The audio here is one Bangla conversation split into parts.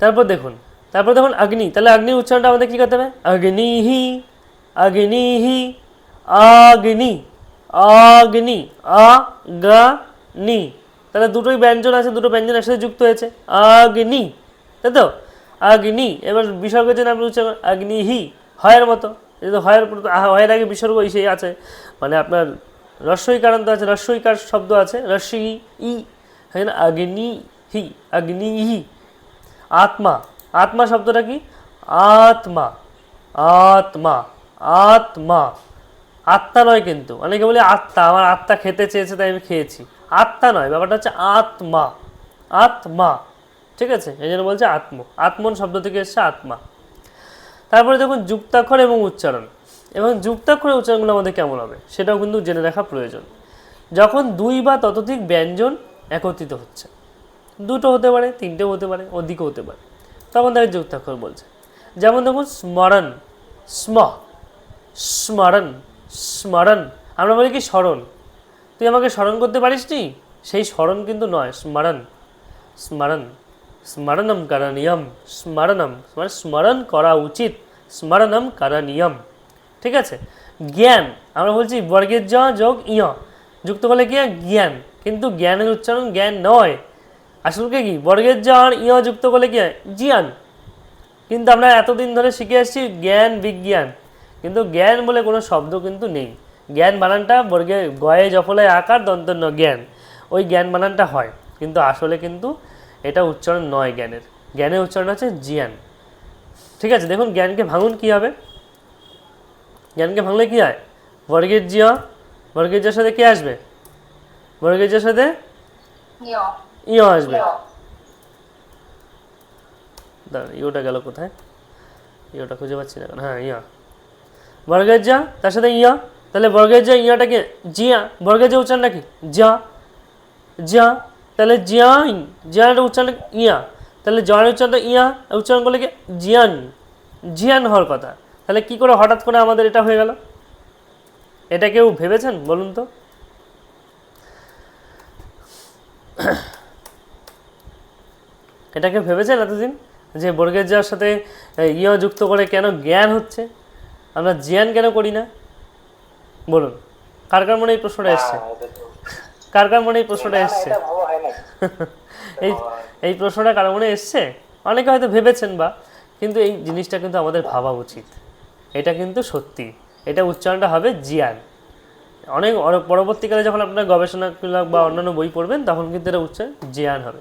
তারপর দেখুন তারপর দেখুন অগ্নি তাহলে অগ্নি উচ্চারণটা আমাদের কী করতে হবে? অগ্নিহি অগ্নিহি অগ্নি অগ্নি আ গা নি তাহলে দুটোই ব্যঞ্জন আছে, দুটো ব্যঞ্জন একসাথে যুক্ত হয়েছে। অগ্নি তাই তো? অগ্নি এবার বিসর্গের জন্য আপনি উচ্চারণ অগ্নিহি হয়ের মতো। যেহেতু হয়ের হয়ের আগে বিসর্গ সেই আছে। মানে আপনার রস্বই কারণ তো আছে রস্বইকার শব্দ আছে? রস্বই ই এখানে অগ্নি হি অগ্নি হি। আত্মা। আত্মা শব্দটা কি? আত্মা। আত্মা। আত্মা। আত্মা নয় কিন্তু। অনেকে বলে আত্মা, আমার আত্মা খেতে চেয়েছে, তাই আমি খেয়েছি। আত্মা নয়, ব্যাপারটা হচ্ছে আত্মা। আত্মা। ঠিক আছে? এই জন্য বলছে আত্ম। আত্মন শব্দ থেকে এসছে আত্মা। তারপরে দেখুন যুক্তাক্ষর এবং উচ্চারণ। এবং যুক্তাক্ষরের উচ্চারণগুলো আমাদের কেমন হবে? সেটাও কিন্তু জেনে রাখা প্রয়োজন। যখন দুই বা ততোধিক ব্যঞ্জন একত্রিত হচ্ছে। দুটো হতে পারে, তিনটেও হতে পারে, অধিকও হতে পারে। তখন তাকে যুক্তাক্ষর বলছে, যেমন দেখুন, স্মরণ, স্ম, স্মরণ স্মরণ। আমরা বলি কি স্মরণ? তুই আমাকে স্মরণ করতে পারিস নি? সেই স্মরণ কিন্তু নয়, স্মরণ। স্মরণ, স্মরণম করণীয়ম, স্মরণম মানে স্মরণ করা উচিত, স্মরণম করণীয়ম। ঠিক আছে? জ্ঞান, আমরা বলছি বর্গের জ যোগ ইয়। যুক্ত করলে কি জ্ঞান। কিন্তু জ্ঞানের উচ্চারণ জ্ঞান নয়। আসলে কি? বর্গের জ আর ইয় যুক্ত করলে কি হয়? জিয়ান। কিন্তু আমরা এতদিন ধরে শিখে আসছি জ্ঞান, বিজ্ঞান। কিন্তু জ্ঞান বলে কোনো শব্দ কিন্তু নেই। জ্ঞান বানানটা বর্গে গয়ে জফলায় আকার, দন্তন্য জ্ঞান। ওই জ্ঞান বানানটা হয়। কিন্তু আসলে কিন্তু এটা উচ্চারণ নয় জ্ঞানের। জ্ঞানের উচ্চারণ হচ্ছে জিয়ান। ঠিক আছে, দেখুন জ্ঞানকে ভাঙুন কি হবে? জ্ঞানকে ভাঙলে কি হয়? বর্গের জিয়া, বর্গের জিয়ার সাথে কে আসবে? বর্গের জিয়ার সাথে ইয় আসবে। দাঁড়ান, ইওটা গেল কোথায়? ইওটা খুঁজে পাচ্ছি না হ্যাঁ ইয়া। বর্গের যা তার সাথে ইয়া। তাহলে বর্গের ইয়াটাকে জিয়া। বর্গের যে উচ্চারণটা কি? যা যা তাহলে জিয়াই জিয়াটা উচ্চারণ ইয়া। তাহলে জয়ের উচ্চারণটা ইয়া উচ্চারণ করলে কি? জিয়ান। জিয়ান হওয়ার কথা। তাহলে কি করে হঠাৎ করে আমাদের এটা হয়ে গেল? এটা কেউ ভেবেছেন? বলুন তো। এটা কেউ ভেবেছেন এতদিন? যে বর্গের যাওয়ার সাথে ইয় যুক্ত করে কেন জ্ঞান হচ্ছে? আমরা জ্ঞান কেন করি না? বলুন কার কার মনে এই প্রশ্নটা এসছে? কার কার মনে এই প্রশ্নটা এসছে? এই এই প্রশ্নটা কারও মনে এসছে? অনেকে হয়তো ভেবেছেন বা কিন্তু এই জিনিসটা কিন্তু আমাদের ভাবা উচিত। এটা কিন্তু সত্যি। এটা উচ্চারণটা হবে জিয়ান অনেক পরবর্তীকালে যখন আপনার গবেষণামূলক বা অন্যান্য বই পড়বেন তখন কিন্তু এটা উচ্চারণ জিয়ান হবে।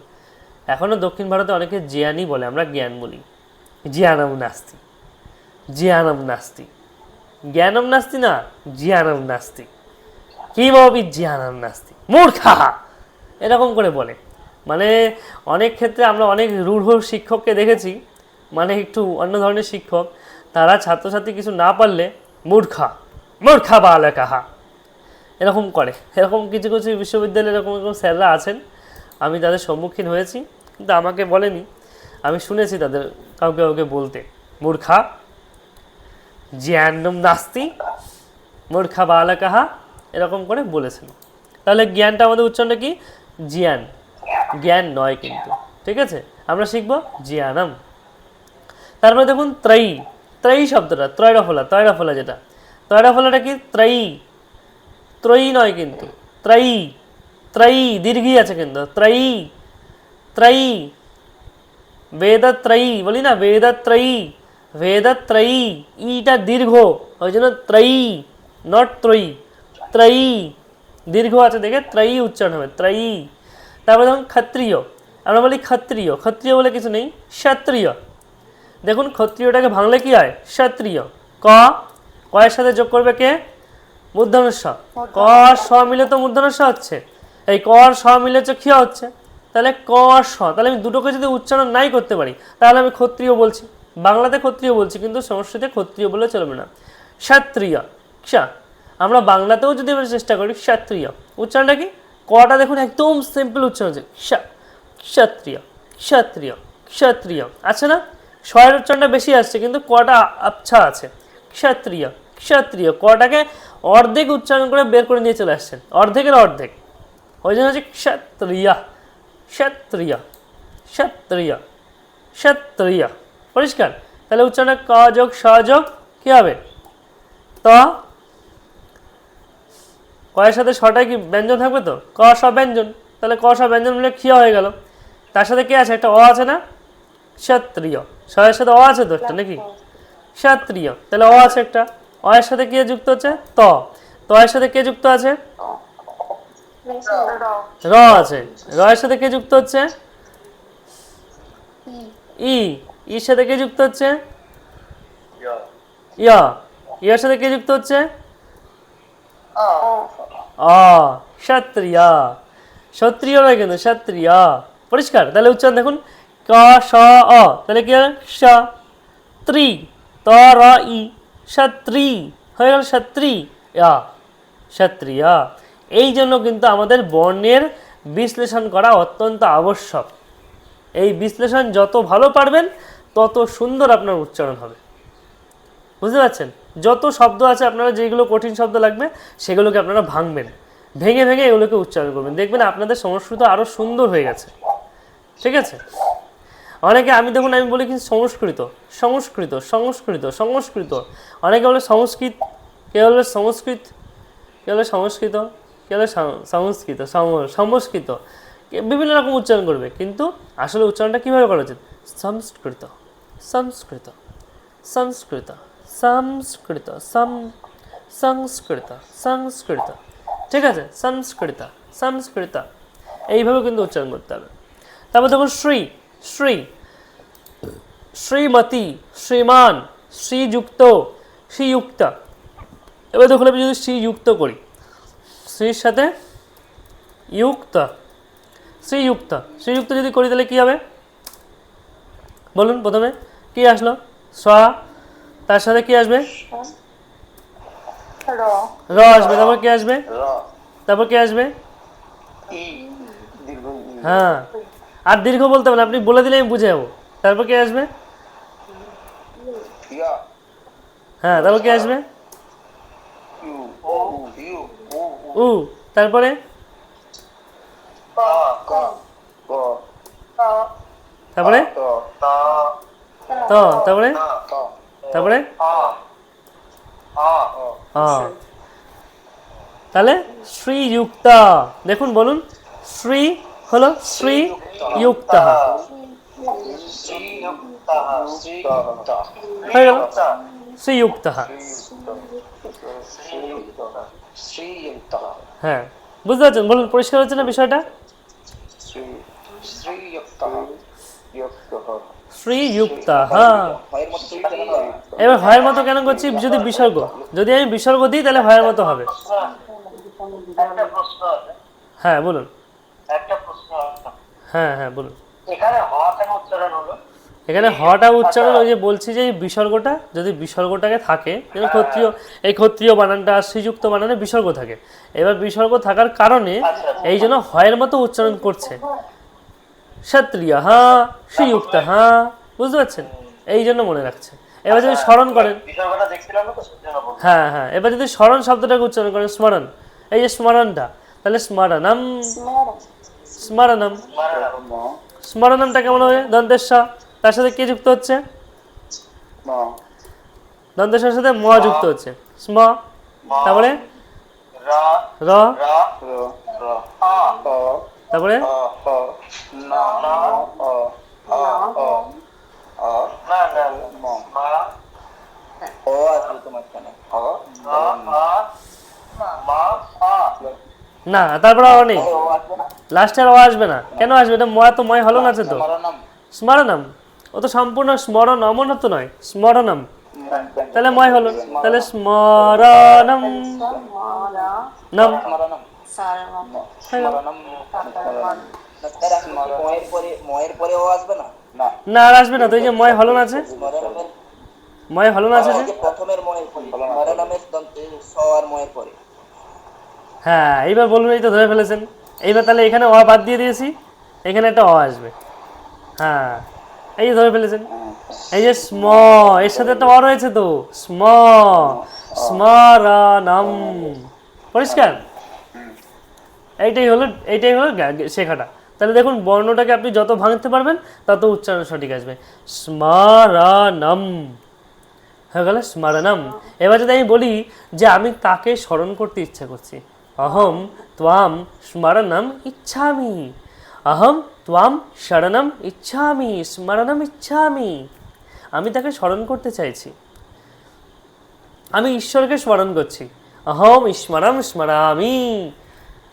এখনও দক্ষিণ ভারতে অনেকে জিয়ানই বলে, আমরা জ্ঞান বলি। জিয়ানম নাস্তি। জিয়ানম নাস্তি। জ্ঞানম নাস্তি না, জিয়ানম নাস্তি। কিমপি জ্ঞানম নাস্তি? মূর্খা! এরকম করে বলে। মানে অনেক ক্ষেত্রে আমরা অনেক রূঢ় শিক্ষককে দেখেছি মানে একটু অন্য ধরনের শিক্ষক, তারা ছাত্রছাত্রী কিছু না পারলে মূর্খা মূর্খা বালকাহা। এরকম করে। এরকম কিছু কিছু বিশ্ববিদ্যালয়ে এরকম এরকম স্যাররা আছেন। আমি তাদের সম্মুখীন হয়েছি। কিন্তু আমাকে বলেনি। আমি শুনেছি তাদের কাউকে কাউকে বলতে। মূর্খা, জ্ঞানম নাস্তি, মূর্খা বালকাহা, এরকম করে বলেছেন। তাহলে জ্ঞানটা আমাদের উচ্চারণটা কি? জ্ঞান। জ্ঞান নয় কিন্তু। ঠিক আছে? আমরা শিখব জ্ঞানম। তারপরে দেখুন, ত্রয়ী। ত্রয়ী শব্দটা, ত্রয়রফলা ত্রয়রফলা যেটা। ত্রয়রফলাটা কি? ত্রয়ী। ত্রয়ী নয় কিন্তু। ত্রয়ী। ত্রয়ী দীর্ঘই আছে কিন্তু। ত্রয়ী। ত্রয়ী বেদত্রয়ী বলি না বেদত্রয়ী বেদত্রয়ী ইটা দীর্ঘ ওই জন্য ত্রয়ী নট ত্রয়ী ত্রয়ী দীর্ঘ আছে দেখে ত্রয়ী উচ্চারণ হবে ত্রয়ী তারপরে ধরুন ক্ষত্রিয় আমরা বলি ক্ষত্রিয় ক্ষত্রিয় বলে কিছু নেই ক্ষত্রিয় দেখুন ক্ষত্রিয়টাকে ভাঙলে কি হয় ক্ষত্রিয় ক কয়ের সাথে যোগ করবে কে মূর্ধনস্ব ক স মিলে তো মূর্ধনস্ব হচ্ছে এই ক স মিলে হচ্ছে ক্ষিয় হচ্ছে তাহলে ক স, তাহলে আমি দুটোকে যদি উচ্চারণ নাই করতে পারি, তাহলে আমি ক্ষত্রিয় বলছি। বাংলাতে ক্ষত্রিয় বলছি, কিন্তু সংস্কৃতে ক্ষত্রিয় বলে চলবে না। ক্ষত্রিয় ক্ষা আমরা বাংলাতেও যদি আমরা চেষ্টা করি, ক্ষত্রিয়। উচ্চারণটা কি? কটা দেখুন, একদম সিম্পল উচ্চারণ হচ্ছে ক্ষা ক্ষত্রিয় ক্ষত্রিয় ক্ষত্রিয়। আছে না? স্বয়ের উচ্চারণটা বেশি আসছে, কিন্তু কটা আচ্ছা আছে। ক্ষত্রিয় ক্ষত্রিয়। কটাকে অর্ধেক উচ্চারণ করে বের করে নিয়ে চলে আসছেন। অর্ধেকের অর্ধেক। ওই জন্য হচ্ছে ক্ষত্রিয়। ক্ষত্রিয় ক্ষত্রিয় ক্ষত্রিয় পরিষ্কার তাহলে উচ্চারণে ক যোগ স যোগ কি হবে ত কয়ের সাথে সটাই কি ব্যঞ্জন থাকবে তো? ক স ব্যঞ্জন। তাহলে ক স ব্যঞ্জন মিলে ক্ষিয়া হয়ে গেল। তার সাথে কি আছে? একটা অ আছে না? ক্ষত্রিয় সয়ের সাথে অ আছে তো একটা নাকি? ক্ষত্রিয়। তাহলে অ আছে একটা। অ এর সাথে কে যুক্ত হচ্ছে? ত। ত এর সাথে কে যুক্ত আছে? র আছে। র এর সাথে কে যুক্ত হচ্ছে? ই। ইর সাথে কে যুক্ত হচ্ছে? ইয়া ইয়ার সাথে কে যুক্ত হচ্ছে? অ। ক্ষত্রিয়া। ক্ষত্রিয় নয় কিন্তু, ক্ষত্রিয়া। পরিষ্কার। তাহলে উচ্চারণ দেখুন। ক স অ। তাহলে কি স ত্রি। ত, র, ই। ক্ষত্রি। হয়ে গেল ক্ষত্রি। ইয়া ক্ষত্রিয়া। এই জন্য কিন্তু আমাদের বর্ণের বিশ্লেষণ করা অত্যন্ত আবশ্যক। এই বিশ্লেষণ যত ভালো পারবেন, তত সুন্দর আপনার উচ্চারণ হবে। বুঝতে পারছেন? যত শব্দ আছে আপনারা যেগুলো কঠিন শব্দ লাগবে, সেগুলোকে আপনারা ভাঙবেন। ভেঙে ভেঙে এগুলোকে উচ্চারণ করবেন। দেখবেন আপনাদের সংস্কৃত আরও সুন্দর হয়ে গেছে। ঠিক আছে? অনেকে, আমি দেখুন, আমি বলি কিন্তু সংস্কৃত সংস্কৃত সংস্কৃত সংস্কৃত। অনেকে বলে সংস্কৃত কে বলে সংস্কৃত কে বলে সংস্কৃত। কে সং- সংস্কৃত সংস্কৃত বিভিন্ন রকম উচ্চারণ করবে। কিন্তু আসলে উচ্চারণটা কীভাবে করা উচিত? সংস্কৃত সংস্কৃত সংস্কৃত সংস্কৃত সংস্কৃত সংস্কৃত। ঠিক আছে? সংস্কৃত সংস্কৃত। এইভাবে কিন্তু উচ্চারণ করতে হবে। তারপর দেখুন শ্রী শ্রী, শ্রীমতী, শ্রীমান, শ্রীযুক্ত শ্রীযুক্ত। এবার দেখুন আমি যদি শ্রীযুক্ত করি শ্রীর সাথে যুক্ত শ্রীযুক্ত শ্রীযুক্ত যদি করি তাহলে কী হবে? বলুন প্রথমে কি আসলো? স তার সাথে কি আসবে? র। আসবে তারপর কি আসবে? তারপর কি আসবে? হ্যাঁ আর দীর্ঘ বলতে হবে না আপনি বলে দিলে আমি বুঝে যাব। তারপর কি আসবে? হ্যাঁ তারপর কি আসবে? উ তারপরে? তারপরে? ত তারপরে? তারপরে? তাহলে শ্রীযুক্তা। দেখুন বলুন শ্রী হলো শ্রী যুক্ত হয়ে গেল? শ্রীযুক্ত। হ্যাঁ বুঝতে পারছেন? বলুন পরিষ্কার হচ্ছে না বিষয়টা? শ্রীযুক্ত হ্যাঁ। এবার হয়ের মতো কেন করছি? যদি বিসর্গ যদি আমি বিসর্গ দিই তাহলে হয়ের মতো হবে। হ্যাঁ বলুন। হ্যাঁ হ্যাঁ বলুন। এখানে হওয়া কেন উচ্চারণ হলো? এখানে হটা উচ্চারণ ওই যে বলছি যে এই বিসর্গটা যদি বিসর্গটাকে থাকে যেমন ক্ষত্রিয় এই ক্ষত্রিয় বানানটা আর শ্রীযুক্ত বানানে বিসর্গ থাকে। এবার বিসর্গ থাকার কারণে এই জন্য হয়ের মতো উচ্চারণ করছে। ক্ষত্রিয় হ্যাঁ শ্রীযুক্ত হ্যাঁ বুঝতে পারছেন? এই জন্য মনে রাখছে। এবার যদি স্মরণ করেন। হ্যাঁ হ্যাঁ এবার যদি স্মরণ শব্দটাকে উচ্চারণ করেন স্মরণ। এই যে স্মরণটা তাহলে স্মরণম। স্মরণম। স্মরণমটা কেমন হবে দন্তেশ্ব। তার সাথে কে যুক্ত হচ্ছে? সাথে ম যুক্ত হচ্ছে। স্ম তারপরে? র। তারপরে? না। না। না না না। তারপরে আর নেই। লাস্টে অ আসবে না। কেন আসবে? এটা ময়া তো ময় হলন আছে তো। স্মরণম। ও তো সম্পূর্ণ স্মরণ অমন তো নয়, স্মরণম। তাহলে ময় হলো, তাহলে স্মরণম। নম। না, আর আসবে না যে ময় হলন আছে? ময় হলন আছে হ্যাঁ এইবার বলুন এই তো ধরে ফেলেছেন। এইবার তাহলে এখানে অ বাদ দিয়ে দিয়েছি, এখানে একটা অ আসবে। হ্যাঁ। এই যে ধরে ফেলেছেন। এই যে স্ম এর সাথে একটা অ রয়েছে তো। স্ম স্মরণম পরিষ্কার? এইটাই হলো এইটাই হলো শেখাটা। তাহলে দেখুন, বর্ণটাকে আপনি যত ভাঙতে পারবেন, তত উচ্চারণ সঠিক আসবে। স্মারানম। হয়ে গেল স্মরণম এবার যদি আমি বলি যে আমি তাকে স্মরণ করতে ইচ্ছা করছি। অহম ত্বাম স্মরণম ইচ্ছামি। অহম ত্বাম শরণম ইচ্ছামি, স্মরণম ইচ্ছামি। আমি তাকে স্মরণ করতে চাইছি। আমি ঈশ্বরকে স্মরণ করছি। অহম স্মরম স্মরামি।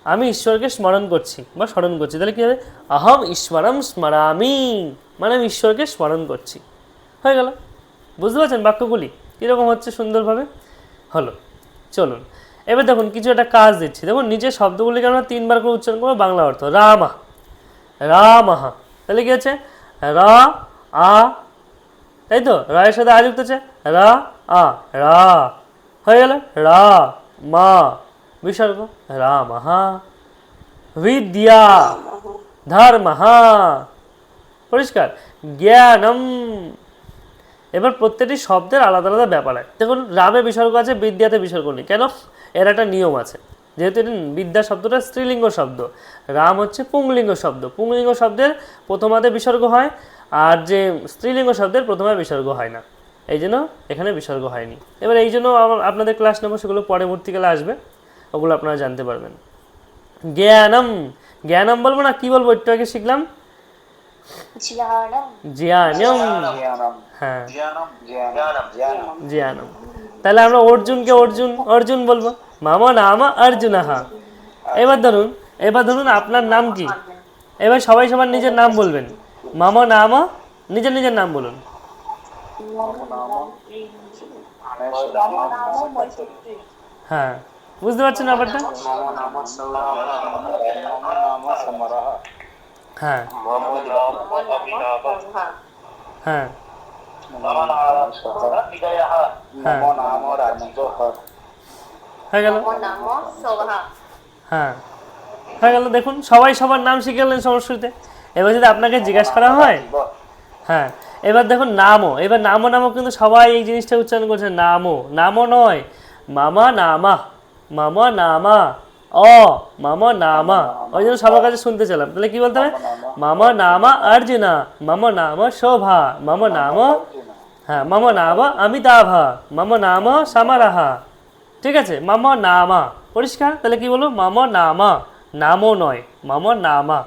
আমি ঈশ্বরকে স্মরণ করছি। বা স্মরণ করছি। তাহলে কি হবে? অহম ঈশ্বরম স্মরামি। মানে আমি ঈশ্বরকে স্মরণ করছি। হয়ে গেল। বুঝতে পারছেন বাক্যগুলি? কীরকম হচ্ছে সুন্দরভাবে? হলো, চলুন। এবার দেখুন, কিছু একটা কাজ দিচ্ছি। দেখুন, নিজের শব্দগুলিকে আমরা তিনবার করে উচ্চারণ করব বাংলা অর্থ। রামা। রামাহা তাহলে কি আছে রা, আ। তাই তো? রায়ের সাথে আ যুক্ত আছে রা, আ, রা। হয়ে গেল? রা, মা। বিসর্গ? রামহা বিদ্যা। ধর্মহা পরিষ্কার। জ্ঞানম। এবার প্রত্যেকটি শব্দের আলাদা আলাদা ব্যাপার আছে। দেখুন, রামে বিসর্গ আছে, বিদ্যাতে বিসর্গ নেই। কেন? এর একটা নিয়ম আছে। যেহেতু এটি বিদ্যা শব্দটা স্ত্রীলিঙ্গ শব্দ রাম হচ্ছে পুংলিঙ্গ শব্দ। পুংলিঙ্গ শব্দের প্রথমাতে বিসর্গ হয় আর যে স্ত্রীলিঙ্গ শব্দের প্রথমে বিসর্গ হয় না। এই জন্য এখানে বিসর্গ হয়নি। এবার এই জন্য আমার আপনাদের ক্লাস নেব সেগুলো পরবর্তীকালে আসবে ওগুলো আপনারা জানতে পারবেন। জ্ঞানম জ্ঞানম বলব না কি বলব একটু আগে শিখলাম? জ্ঞানম। হ্যাঁ। জ্ঞানম। তাহলে আমরা অর্জুনকে অর্জুন অর্জুন বলব। মামা নামা অর্জুনাহা এবার ধরুন এবার ধরুন আপনার নাম কি? এবার সবাই সবার নিজের নাম বলবেন। মামা নামা নিজের নিজের নাম বলুন। হ্যাঁ বুঝতে পারছেন ব্যাপারটা? সমরহ হ্যাঁ। হ্যাঁ নমো নমঃ সহ নমো নমঃ রাজযোহ হয়ে গেল? হ্যাঁ। হয়ে গেল দেখুন সবাই সবার নাম শিখে গেলেন সংস্কৃতে এবার যদি আপনাকে জিজ্ঞাসা করা হয় হ্যাঁ এবার দেখুন নামও এবার নামও নামও কিন্তু সবাই এই জিনিসটা উচ্চারণ করছে নামও। নামও নয় মামা নামা মামা নামা অ মামা নামা। ওই জন্য সবার কাছে শুনতে চাইলাম। তাহলে কি বলতে হবে? মামা নামা অর্জুনা মামা নামা শোভা মামা নাম হ্যাঁ মামা নাম অমিতাভা মামা নাম সামারাহা। ঠিক আছে? মামা নামা। পরিষ্কার? তাহলে কি বলব? মামা নামা। নামও নয়। মামা নামা।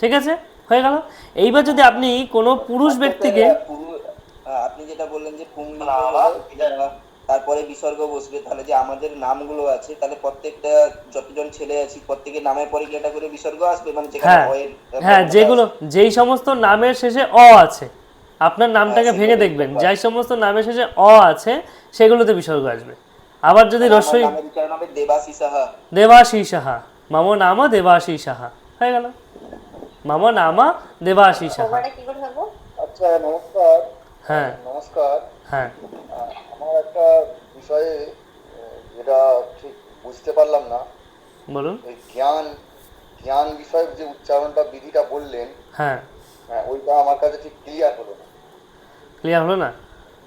ঠিক আছে? হয়ে গেল? এইবার যদি আপনি কোনো পুরুষ ব্যক্তিকে আহ, আপনি যেটা বললেন যে তারপরে বিসর্গ বসবে তাহলে যে আমাদের নামগুলো আছে তাহলে প্রত্যেকটা যতজন ছেলে আছি প্রত্যেকের নামের পরে কি একটা করে বিসর্গ আসবে মানে যেখানে হ্যাঁ হ্যাঁ যেগুলো যেই সমস্ত নামের শেষে অ আছে আপনার নামটাকে ভেঙে দেখবেন। যাই সমস্ত নামের শেষে অ আছে সেগুলোতে বিসর্গ আসবে। আবার যদি রসই দেবাশী সাহা দেবাশী সাহা মাম নাম দেবাশী সাহা হয়ে গেল। মাম নাম দেবাশী সাহা আচ্ছা নমস্কার। হ্যাঁ। নমস্কার। হ্যাঁ। আমার একটা বিষয়ে যেটা ঠিক বুঝতে পারলাম না। বলুন। এই জ্ঞান জ্ঞান বিষয়ক যে উচ্চারণটা বিধিটা বললেন হ্যাঁ। হ্যাঁ, ওইটা আমার কাছে ঠিক ক্লিয়ার হলো না। ক্লিয়ার হলো না?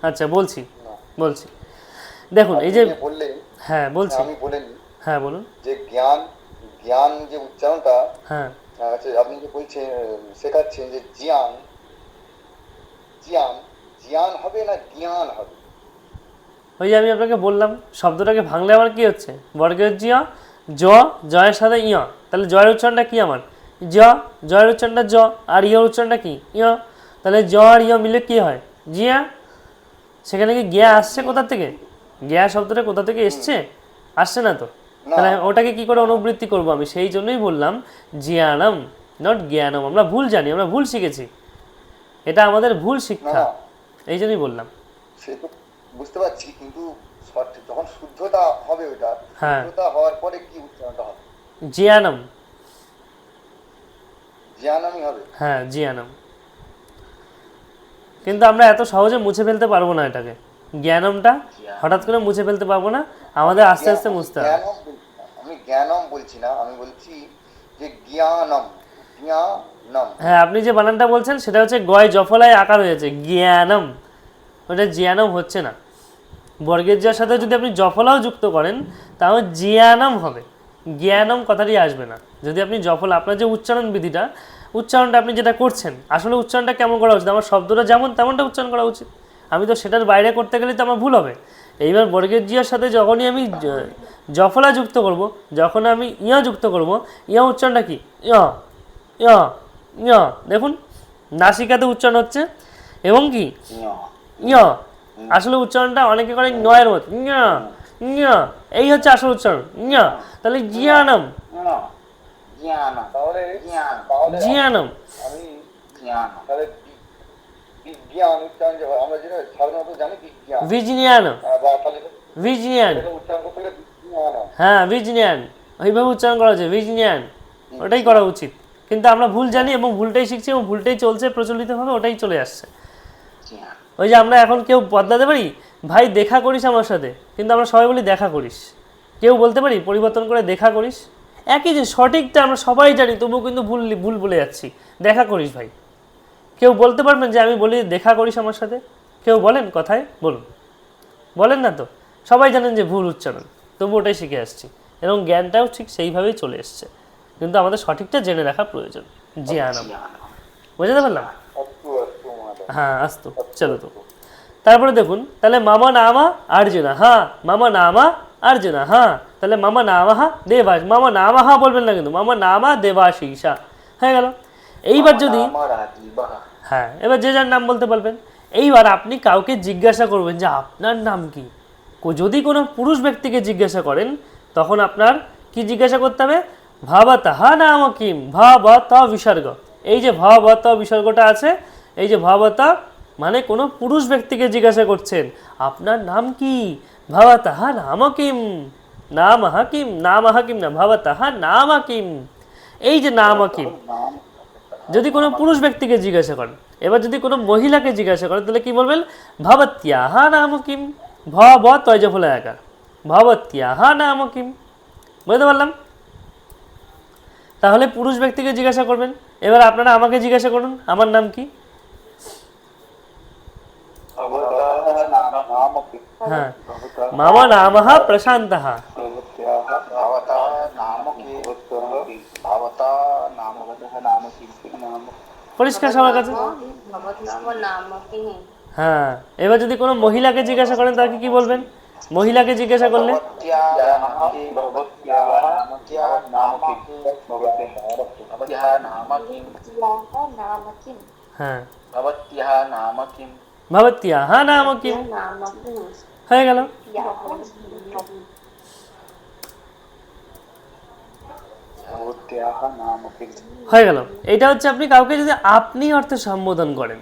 আচ্ছা বলছি। না। বলছি। দেখুন এই যে বললেন হ্যাঁ বলছি। আমি বলিনি হ্যাঁ বলুন। যে জ্ঞান জ্ঞান যে উচ্চারণটা হ্যাঁ। আহ, হচ্ছে আপনি যে বলছেন শেখাচ্ছেন যে জ্ঞান জ্ঞান জ্ঞান হবে না জ্ঞান হবে? ওই যে আমি আপনাকে বললাম শব্দটাকে ভাঙলে আমার কি হচ্ছে? বর্গের জিয়া জ জয়ের সাথে ইয়া। তাহলে জয়ের উচ্চারণটা কি আমার? জ জয়ের উচ্চারণটা জ আর ইয়ের উচ্চারণটা কি? ইয়। তাহলে জ আর ইয় মিলে কি হয়? জিয়া? সেখানে কি গিয়া আসছে কোথা থেকে? জ্ঞা শব্দটা কোথা থেকে এসছে? আসছে না তো? তাহলে ওটাকে কি করে অনুবৃত্তি করব আমি? সেই জন্যই বললাম জ্ঞানম নট জ্ঞানম। আমরা ভুল জানি আমরা ভুল শিখেছি। এটা আমাদের ভুল শিক্ষা। এই জন্যই বললাম। সে তো বুঝতে পারছি কিন্তু যখন শুদ্ধতা হবে ওটা হ্যাঁ। শুদ্ধতা হওয়ার পরে কি উচ্চারণটা হবে? জিয়ানম জ্ঞানামি হবে। হ্যাঁ জিয়ানম কিন্তু আমরা এত সহজে মুছে ফেলতে পারব না এটাকে। জ্ঞানমটা হঠাৎ করে মুছে ফেলতে পারব না। আমাদের আস্তে আস্তে মুছতে হবে। আমি জ্ঞানম বলছি না আমি বলছি যে জ্ঞানম জ্ঞানম। হ্যাঁ আপনি যে বানানটা বলছেন সেটা হচ্ছে গয় জফলায় আকার হয়েছে জ্ঞানম। ওটা জিয়ানম হচ্ছে না। বর্গের যার সাথে যদি আপনি জফলাও যুক্ত করেন তাও জিয়ানম হবে। জ্ঞানম কথাটি আসবে না। যদি আপনি জফলা আপনার যে উচ্চারণ বিধিটা উচ্চারণটা আপনি যেটা করছেন আসলে উচ্চারণটা কেমন করা উচিত? আমার শব্দটা যেমন তেমনটা উচ্চারণ করা উচিত। আমি তো সেটার বাইরে করতে গেলে তো আমার ভুল হবে। এইবার বর্গের জিয়ার সাথে যখনই আমি জফলা যুক্ত করব যখন আমি ইয়া যুক্ত করব ইয়া উচ্চারণটা কি? ইয়া ইয়া ইয়া। দেখুন নাসিকাতে উচ্চারণ হচ্ছে এবং কি? ইয়া। আসলে উচ্চারণটা অনেকে করে নয়ের মত। ইয়া ইয়া। এই হচ্ছে আসল উচ্চারণ। ইয়া। তাহলে জিয়ানম। তাহলে জিয়ানম আমি জ্ঞান তাহলে বি- বিজ্ঞান উচ্চারণ যে হয় আমরা যেটা সাধারণত জানি বিজ্ঞান। ভিজিনিয়ানম আহ, বা তাহলে ভিজিনিয়ান এটা উচ্চারণ করতে গেলে বিজ্ঞান। হ্যাঁ ভিজনিয়ান ওইভাবে উচ্চারণ করা হচ্ছে ভিজনিয়ান ওটাই করা উচিত। কিন্তু আমরা ভুল জানি এবং ভুলটাই শিখছি এবং ভুলটাই চলছে প্রচলিতভাবে ওটাই চলে আসছে। ওই যে আমরা এখন কেউ বদলাতে পারি? ভাই দেখা করিস আমার সাথে। কিন্তু আমরা সবাই বলি দেখা করিস। কেউ বলতে পারি পরিবর্তন করে দেখা করিস? একই যে সঠিকটা আমরা সবাই জানি তবুও কিন্তু ভুল ভুল বলে যাচ্ছি। দেখা করিস ভাই। কেউ বলতে পারবেন যে আমি বলি, দেখা করিস আমার সাথে? কেউ বলেন কথায়, বলুন। বলেন না তো। সবাই জানেন যে ভুল উচ্চারণ। তবু ওটাই শিখে আসছি। এবং জ্ঞানটাও ঠিক সেইভাবেই চলে এসছে। কিন্তু আমাদের সঠিকটা জেনে রাখা প্রয়োজন। জি আনাম বুঝতে পারলাম? হ্যাঁ আসতো। চলো তো। তারপরে দেখুন, তাহলে মামা নামা অর্জুনা হ্যাঁ। মামা নামা অর্জুনা হ্যাঁ। তাহলে মামা নামাহা দেবাস মামা নামাহা বলবেন না কিন্তু, মামা নামা দেবাশিসা হয়ে গেল। এইবার যদি হ্যাঁ এবার যে যার নাম বলতে পারবেন। এইবার আপনি কাউকে জিজ্ঞাসা করবেন যে আপনার নাম কি? যদি কোনো পুরুষ ব্যক্তিকে জিজ্ঞাসা করেন তখন আপনার কি জিজ্ঞাসা করতে হবে? ভাবতাহা নাম কিম ভাবত বিসর্গ। এই যে ভাবত বিসর্গটা আছে এই যে ভাবতা মানে কোনো পুরুষ ব্যক্তিকে জিজ্ঞাসা করছেন আপনার নাম কি? ভাবতাহা নাম কিম নাম হাকিম নাম হাকিম না ভাবতাহা নাম কিম এই যে নাম কিম যদি কোনো পুরুষ ব্যক্তিকে জিজ্ঞাসা করেন এবার যদি কোনো মহিলাকে জিজ্ঞাসা করেন তাহলে কি বলবেন? ভবত্যাহা নাম কিম ভ ব যে ফলে একা ভবত্যাহা নাম কিম বুঝতে পারলাম? তাহলে পুরুষ ব্যক্তিকে জিজ্ঞাসা করবেন এবার আপনারা আমাকে জিজ্ঞাসা করুন আমার নাম কি? হ্যাঁ। মামা নামহা প্রশান্তহা। পরিষ্কার সবার কাছে? হ্যাঁ এবার যদি কোনো মহিলাকে জিজ্ঞাসা করেন তাকে কি বলবেন? মহিলাকে জিজ্ঞাসা করলে? হ্যাঁ। হ্যাঁ নাম কি? হয়ে গেল। হয়ে গেল। এটা হচ্ছে আপনি কাউকে যদি আপনি অর্থে সম্বোধন করেন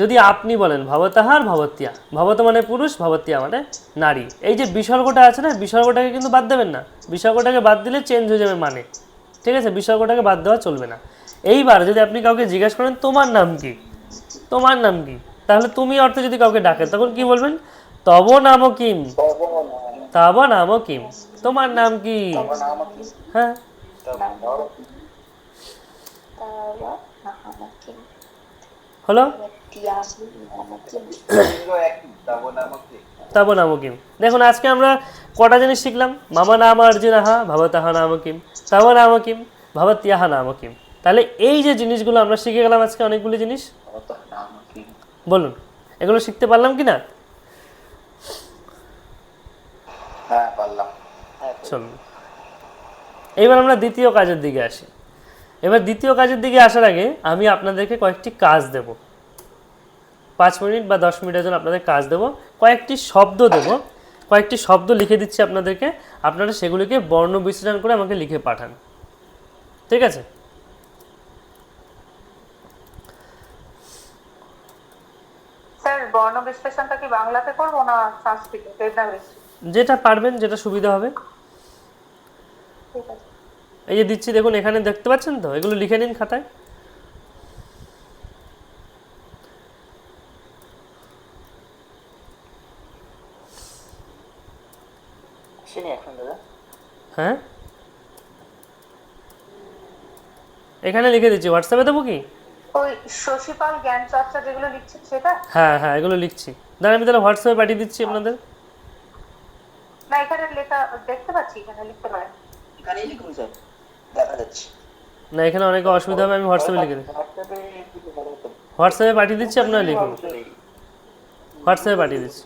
যদি আপনি বলেন ভবতাহার ভবতিয়া ভবত মানে পুরুষ ভবতিয়া মানে নারী। এই যে বিসর্গটা আছে না বিসর্গটাকে কিন্তু বাদ দেবেন না। বিসর্গটাকে বাদ দিলে চেঞ্জ হয়ে যাবে মানে। ঠিক আছে? বিসর্গটাকে বাদ দেওয়া চলবে না। এইবার যদি আপনি কাউকে জিজ্ঞাসা করেন তোমার নাম কি? তোমার নাম কি? তাহলে তুমি অর্থে যদি কাউকে ডাকে তখন কি বলবেন? তব নাম কিম তব নাম কিম তোমার নাম কি? হ্যাঁ। হলো? তাব নামকিম দেখুন আজকে আমরা কটা জিনিস শিখলাম? মামা নাম আর্জুনাহা ভবতাহা নামকিম তাব নামকিম ভবতিয়াহা নামকিম তাহলে এই যে জিনিসগুলো আমরা শিখে গেলাম আজকে অনেকগুলো জিনিস। বলুন এগুলো শিখতে পারলাম কি না? হ্যাঁ, চলুন। এইবার আমরা দ্বিতীয় কাজের দিকে আসি। এবার দ্বিতীয় কাজের দিকে আসার আগে আমি আপনাদেরকে কয়েকটি কাজ দেব। পাঁচ মিনিট বা দশ মিনিটের জন্য আপনাদের কাজ দেব। কয়েকটি শব্দ দেব। কয়েকটি শব্দ লিখে দিচ্ছি আপনাদেরকে। আপনারা সেগুলিকে বর্ণ বিশ্লেষণ করে আমাকে লিখে পাঠান। ঠিক আছে? বর্ণ বিশ্লেষণটা কি বাংলাতে করব না সংস্কৃতে? যেটা পারবেন যেটা সুবিধা হবে। এই যে দিচ্ছি দেখুন এখানে দেখতে পাচ্ছেন তো? এগুলো লিখে নিন খাতায়। হ্যাঁ? এখানে লিখে দিচ্ছি হোয়াটসঅ্যাপে দেবো কি? ওই শশীপাল জ্ঞান চর্চা যেগুলো লিখছে সেটা? হ্যাঁ হ্যাঁ এগুলো লিখছি। দাঁড়ান আমি তাহলে হোয়াটসঅ্যাপে পাঠিয়ে দিচ্ছি আপনাদের। না এখানে লেখা দেখতে পাচ্ছি এখানে লিখতে পারেন। এখানেই লিখুন স্যার দেখা যাচ্ছে। না এখানে অনেক অসুবিধা হবে আমি হোয়াটসঅ্যাপে লিখে দিই। হোয়াটসঅ্যাপে পাঠিয়ে দিচ্ছি আপনারা লিখুন। হোয়াটসঅ্যাপে পাঠিয়ে দিচ্ছি।